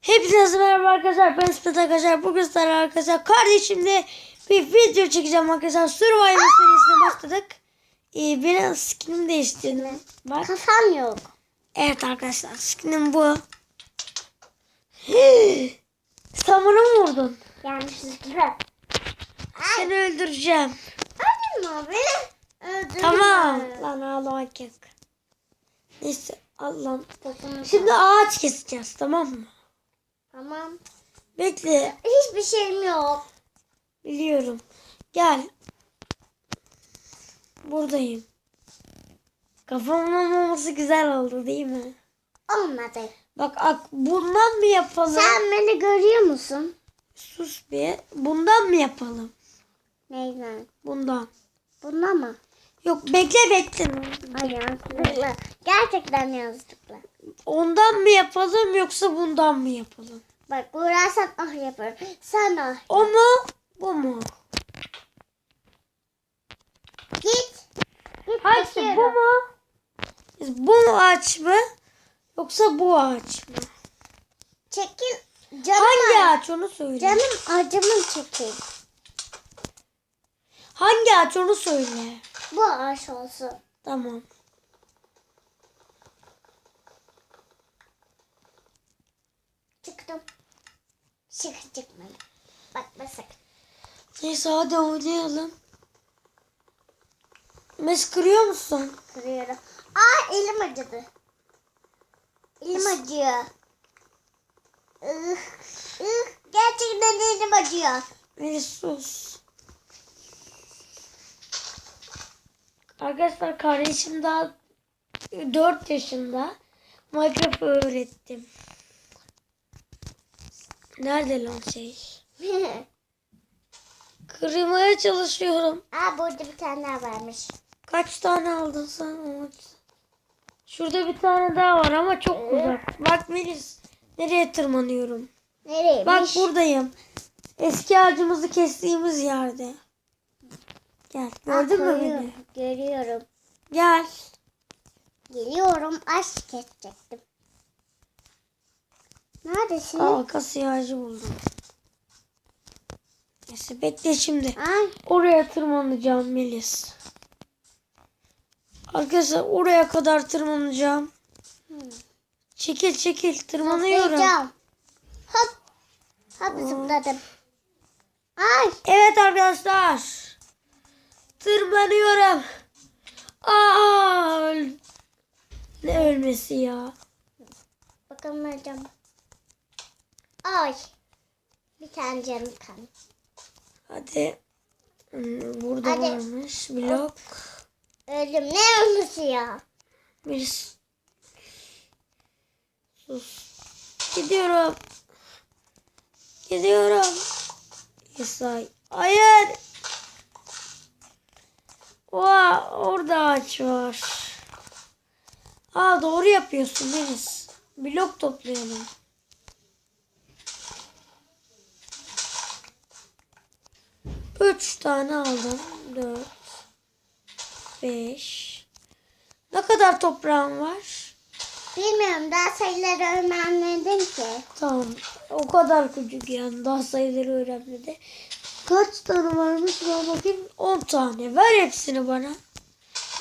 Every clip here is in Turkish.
Hepinize merhaba arkadaşlar. Ben İsmet arkadaşlar. Bugün sizlerle arkadaşlar kardeşimle bir video çekeceğim arkadaşlar. Survivor serisine başladık. Ee, benim skinim değiştirdim. Bak. Kafam yok. Evet arkadaşlar skinim bu. Sen bana mı vurdun? Yanlışlıkla. Seni öldüreceğim. Mi beni? Öldürdün Tamam. Lan ağlamak yok. Neyse Allah'ım. Şimdi ağaç keseceğiz tamam mı? Tamam. Bekle. Hiçbir şeyim yok. Biliyorum. Gel. Buradayım. Kafamın olmaması güzel oldu değil mi? Olmadı. Bak ak bundan mı yapalım? Sen beni görüyor musun? Sus bir. Bundan mı yapalım? Neyden? Bundan. Bunda mı? Yok bekle bekle. Ay yanlışlıkla. Gerçekten yanlışlıkla. Ondan mı yapalım yoksa bundan mı yapalım? Bak uğrarsan ah yaparım. Sen ah. O mu? Bu mu? Git. Git Hangisi bu mu? Bu mu ağaç mı? Yoksa bu ağaç mı? Çekil. Canım Hangi ağ- ağaç onu söyle. Canım acımın çekil. Hangi ağaç onu söyle. Bu ağaç olsun. Tamam. Çıktım. Çık çıkmadı. Bakma sakın. Neyse hadi oynayalım. Mes kırıyor musun? Kırıyorum. Aa elim acıdı. Elim acıyor. Ih, ih, gerçekten elim acıyor. Melis sus. Arkadaşlar kardeşim daha 4 yaşında. Minecraft öğrettim. Nerede lan şey? Kırmaya çalışıyorum. Aa burada bir tane daha varmış. Kaç tane aldın sen? Şurada bir tane daha var ama çok uzak. Bak Melis. Nereye tırmanıyorum? Nereymiş? Bak buradayım. Eski ağacımızı kestiğimiz yerde. Gel. Gördün mü beni? Görüyorum. Gel. Geliyorum. Aşk kesecektim. Neredesin? Aa kasya ağacı buldum. Neyse bekle şimdi. Ay, Oraya tırmanacağım Melis. Arkadaşlar oraya kadar tırmanacağım. Çekil çekil tırmanıyorum. zıplayacağım. Hop. Hop zıpladım. Ay. Evet arkadaşlar. Tırmanıyorum. Aa, öl- ne ölmesi ya? Bakalım öleceğim. Ay. Bir tane canım kan. Hadi. Hmm, Burada Hadi. varmış. Blok. Öldüm. Ne ölmesi ya? Bir sus. Gidiyorum. Gidiyorum. Yesay. Hayır. Oha orada ağaç var. Aa doğru yapıyorsun Melis. Blok toplayalım. Üç tane aldım. Dört. Beş. Ne kadar toprağın var? Bilmiyorum daha sayıları öğrenmedim ki. Tamam. O kadar küçük yani. Daha sayıları öğrenmedi. Kaç tane varmış ben bakayım. 10 tane. Ver hepsini bana.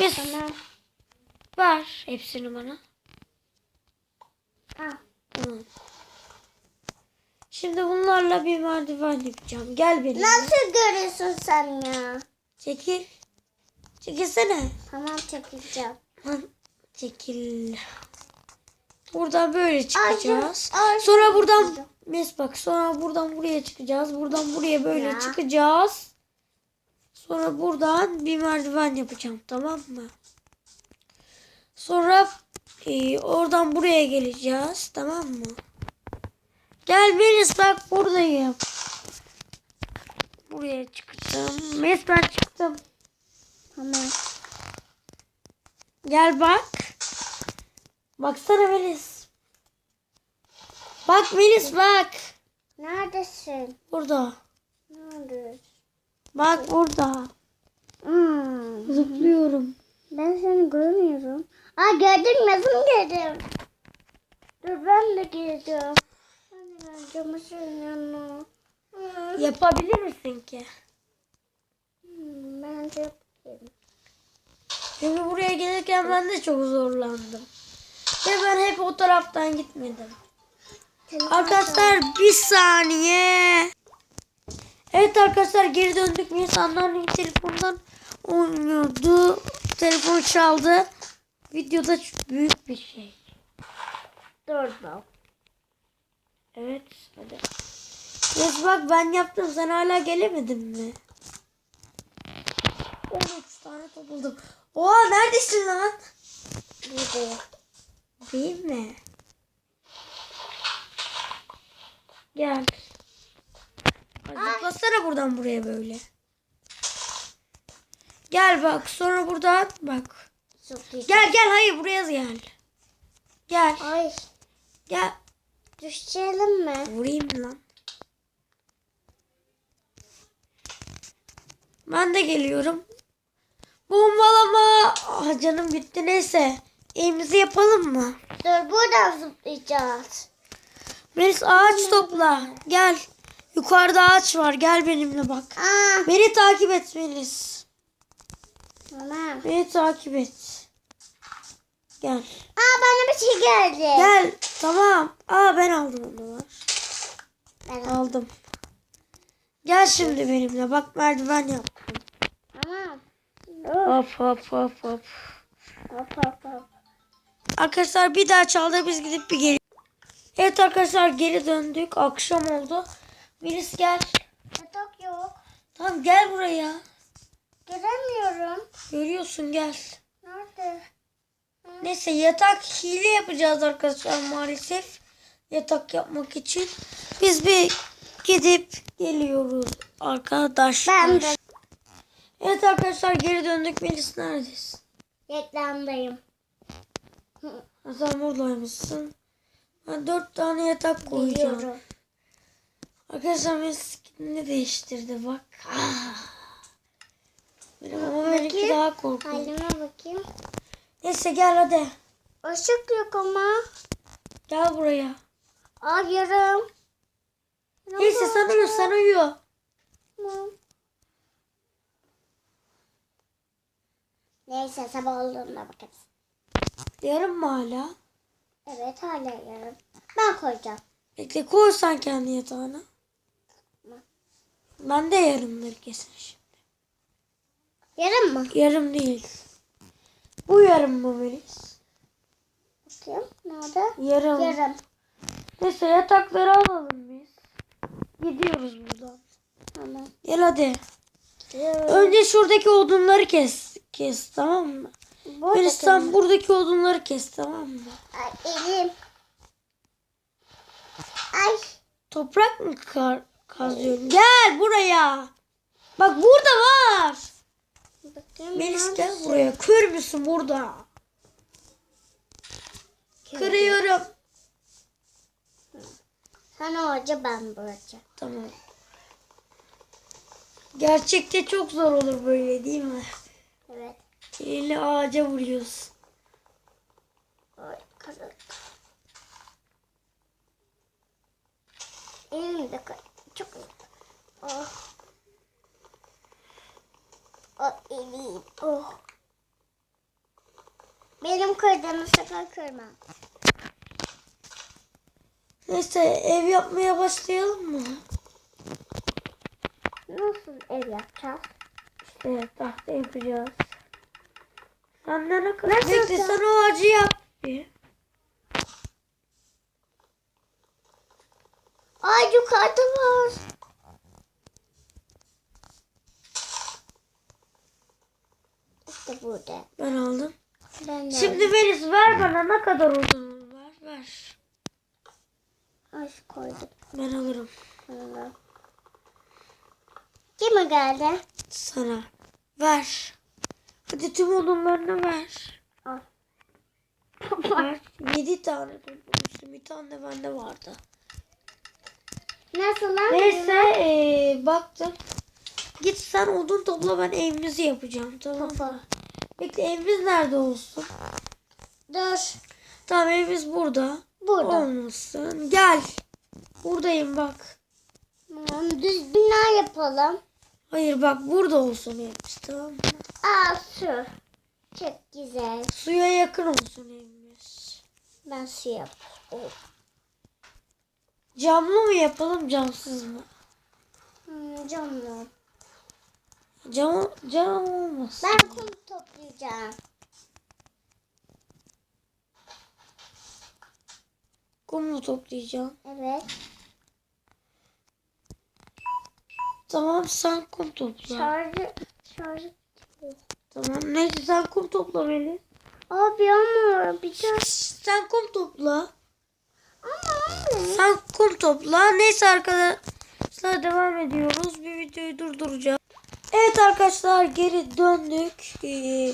Biz Tamam. ver hepsini bana. Al. Tamam. Şimdi bunlarla bir merdiven yapacağım. Gel benimle. Nasıl görüyorsun sen ya? Çekil. Çekilsene. Tamam çekeceğim. Lan çekil. Buradan böyle çıkacağız. Ay, ay. Sonra buradan mes bak. Sonra buradan buraya çıkacağız. Buradan buraya böyle Ya. çıkacağız. Sonra buradan bir merdiven yapacağım. Tamam mı? Sonra e, oradan buraya geleceğiz. Tamam mı? Gel Melis bak buradayım. Buraya çıkacağım. Mes ben çıktım. Tamam. Gel bak. Baksana Melis. Bak Melis bak. Neredesin? Burada. Nerede? Bak burada. Hmm. Zıplıyorum. Ben seni görmüyorum. Aa gördüm yazım gördüm. Dur ben de gireceğim. Camızın yanına. Yapabilir misin ki? Bence yapayım. Çünkü buraya gelirken ben de çok zorlandım. Ve ben hep o taraftan gitmedim. Telefon Arkadaşlar bir saniye. Evet arkadaşlar geri döndük. Anneannem telefondan oynuyordu. Telefon çaldı. Videoda büyük bir şey. Durdum. Evet hadi. Yes bak ben yaptım. Sen hala gelemedin mi? 13 tane topladım. Oha neredesin lan? Burada. Değil mi? Gel. Zıplasana buradan buraya böyle. Gel bak sonra buradan bak. Gel gel hayır buraya gel. Gel Ay gel. Düşelim mi? Vurayım lan. Ben de geliyorum. Bombalama. Ah, canım gitti neyse. Evimizi yapalım mı? Dur buradan zıplayacağız. Melis ağaç topla. Gel. Yukarıda ağaç var. Gel benimle bak. Aa, Beni takip et Melis. tamam. Beni takip et. Gel. Aa bana bir şey geldi. Gel. Tamam. Aa ben aldım onu. Ben Aldım. Gel şimdi benimle. Bak merdiven yaptım. Tamam. Hop hop hop hop. Hop hop hop. Arkadaşlar bir daha çaldı biz gidip bir geri. Evet arkadaşlar geri döndük. Akşam oldu. Melis gel. Yatak yok. Tamam gel buraya. Giremiyorum. Görüyorsun gel. Nerede? Neyse yatak hile yapacağız arkadaşlar maalesef. Yatak yapmak için. Biz bir gidip geliyoruz arkadaşlar. Ben de Evet arkadaşlar geri döndük. Melis neredesin? reklamdayım. Sen buradaymışsın. Ben dört tane yatak koyacağım. Biliyorum. Arkadaşlar Melis skinini değiştirdi bak. Ah. Benim ama benimki daha korkunç. Halime bakayım. Neyse gel hadi. Işık yok ama. Gel buraya. Aa yarım. Neyse sen uyu sen uyu. Tamam. Neyse sabah olduğunda bakarız. Yarın mı hala? Evet hala yarım. Ben koyacağım. Bekle koy sen kendi yatağına. Tamam. Ben de yarımdır kesin şimdi. Yarım mı? Yarım değil. Bu yarım mı Melis? Bakayım. Nerede? Yarım. Yarım. Neyse yatakları alalım biz. Gidiyoruz buradan. Tamam. Gel hadi. Yarım. Önce şuradaki odunları kes. Kes tamam mı? Burada Melis sen buradaki odunları kes tamam mı? Ay elim. Ay. Toprak mı kar kazıyorum? Gel buraya. Bak burada var. Melis gel buraya. Kör müsün burada? Kırıyorum. Sen hoca ben bu hoca. Tamam. Gerçekte çok zor olur böyle değil mi? Evet. Eli ağaca vuruyorsun. Ay kırık. Elim de. Çok. Oh. Elim. Oh. Benim kırdığımı sakın kırma. Neyse ev yapmaya başlayalım mı? Nasıl ev yapacağız? İşte tahta yapacağız. Sen ne kadar? Bekle sen o ağacı yap. bir. Ay yukarıda var. İşte. Ben aldım. Ben Şimdi Melis ver bana ne kadar odun var ver. Ay koydum. Ben alırım Bunu. Kime geldi? sana. Ver. Hadi tüm odunlarını ver. Al. ver. Yedi tane toplamıştım. Bir tane de bende vardı. Nasıl lan? Neyse eee, baktım. Git sen odun topla ben evimizi yapacağım tamam mı? Topu. Bekle evimiz nerede olsun? Dur. Tamam evimiz burada. Burada. Olmasın. Gel. Buradayım bak. Tamam düz bina yapalım. Hayır bak burada olsun evimiz tamam mı? Aa su. Çok güzel. Suya yakın olsun evimiz. Ben su yap. Oh. Camlı mı yapalım camsız mı? Hmm, canlı. Cam, cam olmasın. Ben kum toplayacağım. Kumlu toplayacağım. Evet. Tamam sen kum topla. Şarjı şarjı. Tamam neyse sen kum topla Melis. Abi ama bir tane. Sen kum topla. Ama anne. Sen kum topla. Neyse arkadaşlar devam ediyoruz. Bir videoyu durduracağım. Evet arkadaşlar geri döndük. Ee,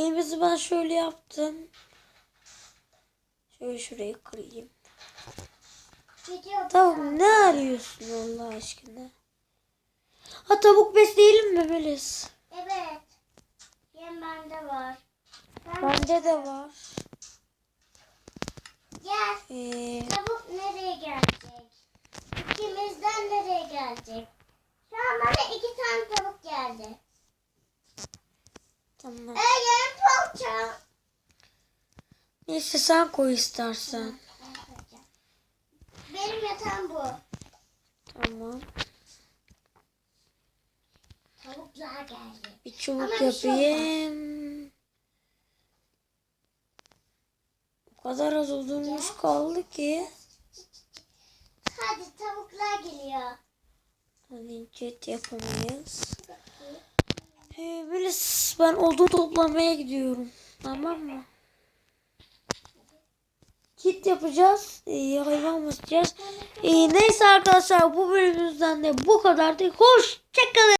elimizi ben şöyle yaptım. Şöyle şurayı kırayım. Tavuk ne arıyorsun Allah aşkına? Ha tavuk besleyelim mi Melis? Evet. Yem bende var. Ben Bende de var. Gel. Ee, Tavuk nereye gelecek? İkimizden nereye gelecek? Şu an bana iki tane tavuk. Ee yarın tavukçam. Neyse sen koy istersen. Benim yatağım bu. Tamam. Tavuklar geldi. Bir çubuk Ama bir şey yapayım. O kadar az odunumuz kaldı ki. Hadi tavuklar geliyor. Hani jet yapamayız. Hey, Melis ben odun toplamaya gidiyorum. Tamam mı? Kit yapacağız. Ee, hayvan basacağız. Ee, neyse arkadaşlar bu bölümümüzden de bu kadardı. Hoşçakalın.